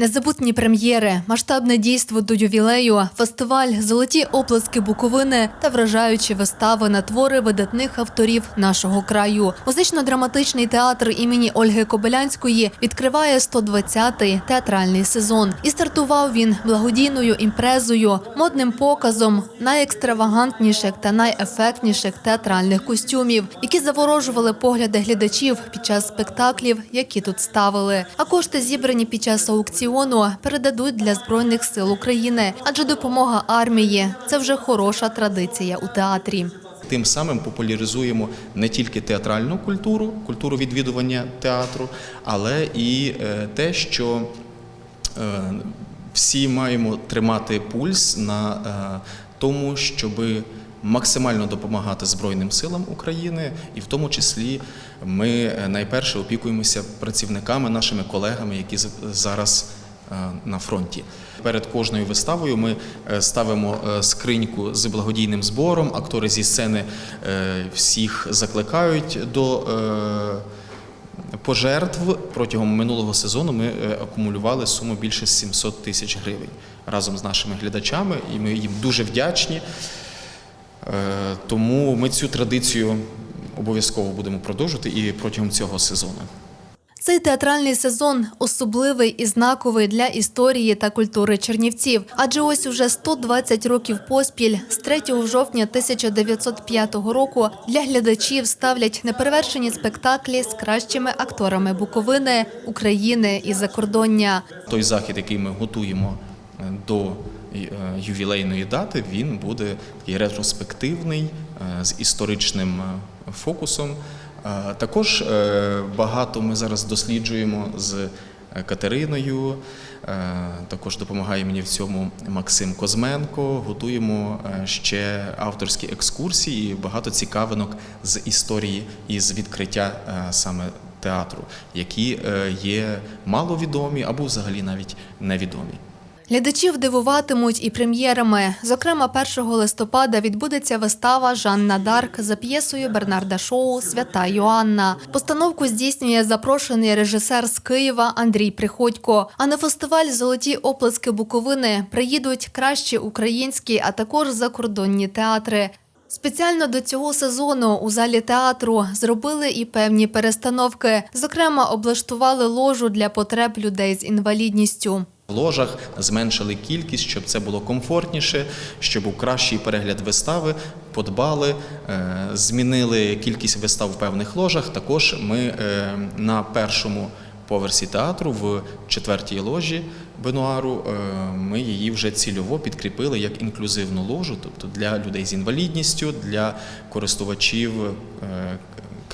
Незабутні прем'єри, масштабне дійство до ювілею, фестиваль, золоті оплески Буковини та вражаючі вистави на твори видатних авторів нашого краю. Музично-драматичний театр імені Ольги Кобилянської відкриває 120-й театральний сезон. І стартував він благодійною імпрезою, модним показом найекстравагантніших та найефектніших театральних костюмів, які заворожували погляди глядачів під час спектаклів, які тут ставили. А кошти зібрані під час аукціону передадуть для збройних сил України, адже допомога армії це вже хороша традиція у театрі. Тим самим популяризуємо не тільки театральну культуру, культуру відвідування театру, але і е, те, що е, всі маємо тримати пульс на е, тому, щоб максимально допомагати Збройним силам України, і в тому числі ми найперше опікуємося працівниками, нашими колегами, які зараз на фронті. Перед кожною виставою ми е, ставимо е, скриньку з благодійним збором. Актори зі сцени е, всіх закликають до е, пожертв. Протягом минулого сезону ми е, акумулювали суму більше 700 тисяч гривень разом з нашими глядачами, і ми їм дуже вдячні. Е, Тому ми цю традицію обов'язково будемо продовжувати і протягом цього сезону. Цей театральний сезон особливий і знаковий для історії та культури чернівців. Адже ось уже 120 років поспіль, з 3 жовтня 1905 року, для глядачів ставлять неперевершені спектаклі з кращими акторами Буковини, України і закордоння. Той захід, який ми готуємо е, до е, ювілейної дати, він буде такий ретроспективний е, з історичним фокусом. Також е, багато ми зараз досліджуємо з е, Катериною. е, Також допомагає мені в цьому Максим Козменко. Готуємо ще авторські екскурсії, багато цікавинок з історії і з відкриття саме театру, які є маловідомі або взагалі навіть невідомі. Глядачів дивуватимуть і прем'єрами. Зокрема, 1 листопада відбудеться вистава Жанна Дарк за п'єсою Бернарда Шоу Свята Йоанна. Постановку здійснює запрошений режисер з Києва Андрій Приходько. А на фестиваль Золоті оплески Буковини приїдуть кращі українські, а також закордонні театри. Спеціально до цього сезону у залі театру зробили і певні перестановки. Зокрема, облаштували ложу для потреб людей з інвалідністю. В ложах зменшили кількість, щоб це було комфортніше, щоб був кращий перегляд вистави, подбали, е, змінили кількість вистав в певних ложах. Також ми е, на першому поверсі театру в четвертій ложі Бенуару е, ми її вже цільово підкріпили як інклюзивну ложу, тобто для людей з інвалідністю, для користувачів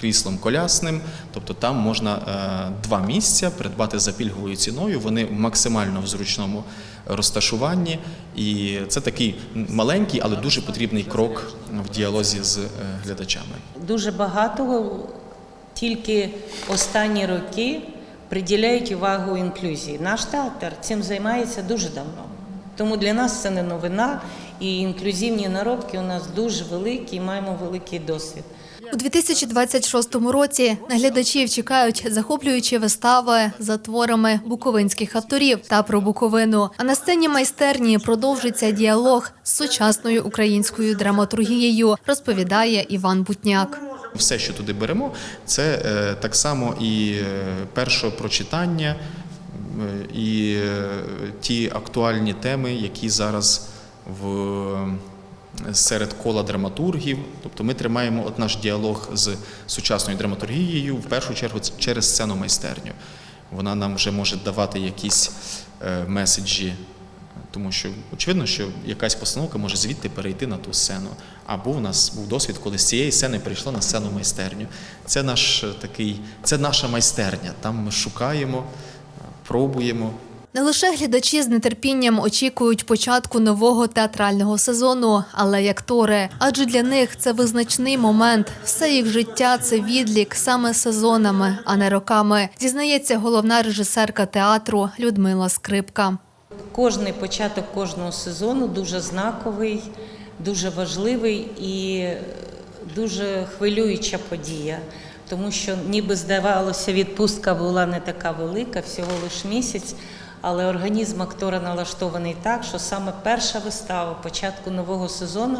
кріслом колясним. Тобто там можна е, два місця придбати за пільговою ціною. Вони максимально в зручному розташуванні. І це такий маленький, але дуже потрібний крок в діалозі з е, глядачами. Дуже багато тільки останні роки приділяють увагу інклюзії. Наш театр цим займається дуже давно. Тому для нас це не новина, і інклюзивні наробки у нас дуже великі, і маємо великий досвід. У 2026 році на глядачів чекають захоплюючі вистави за творами буковинських авторів та про Буковину. А на сцені майстерні продовжиться діалог з сучасною українською драматургією, розповідає Іван Бутняк. Все, що туди беремо, це е, так само і е, перше прочитання, е, і е, ті актуальні теми, які зараз в серед кола драматургів. Тобто ми тримаємо от наш діалог з сучасною драматургією в першу чергу через сцену майстерню. Вона нам вже може давати якісь е, меседжі тому що очевидно, що якась постановка може звідти перейти на ту сцену. Або в нас був досвід, коли з цієї сцени прийшла на сцену майстерню. Це наш е, такий, це наша майстерня. Там ми шукаємо, е, пробуємо. Не лише глядачі з нетерпінням очікують початку нового театрального сезону, але й актори. Адже для них це визначний момент. Все їх життя це відлік саме сезонами, а не роками. Зізнається головна режисерка театру Людмила Скрипка. Кожний початок кожного сезону дуже знаковий, дуже важливий і дуже хвилююча подія. Тому що ніби здавалося, відпустка була не така велика, всього лиш місяць. Але організм актора налаштований так, що саме перша вистава початку нового сезону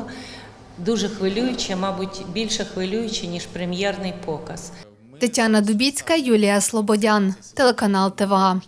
дуже хвилююча, мабуть, більше хвилююча, ніж прем'єрний показ. Тетяна Дубіцька, Юлія Слободян, телеканал ТВА.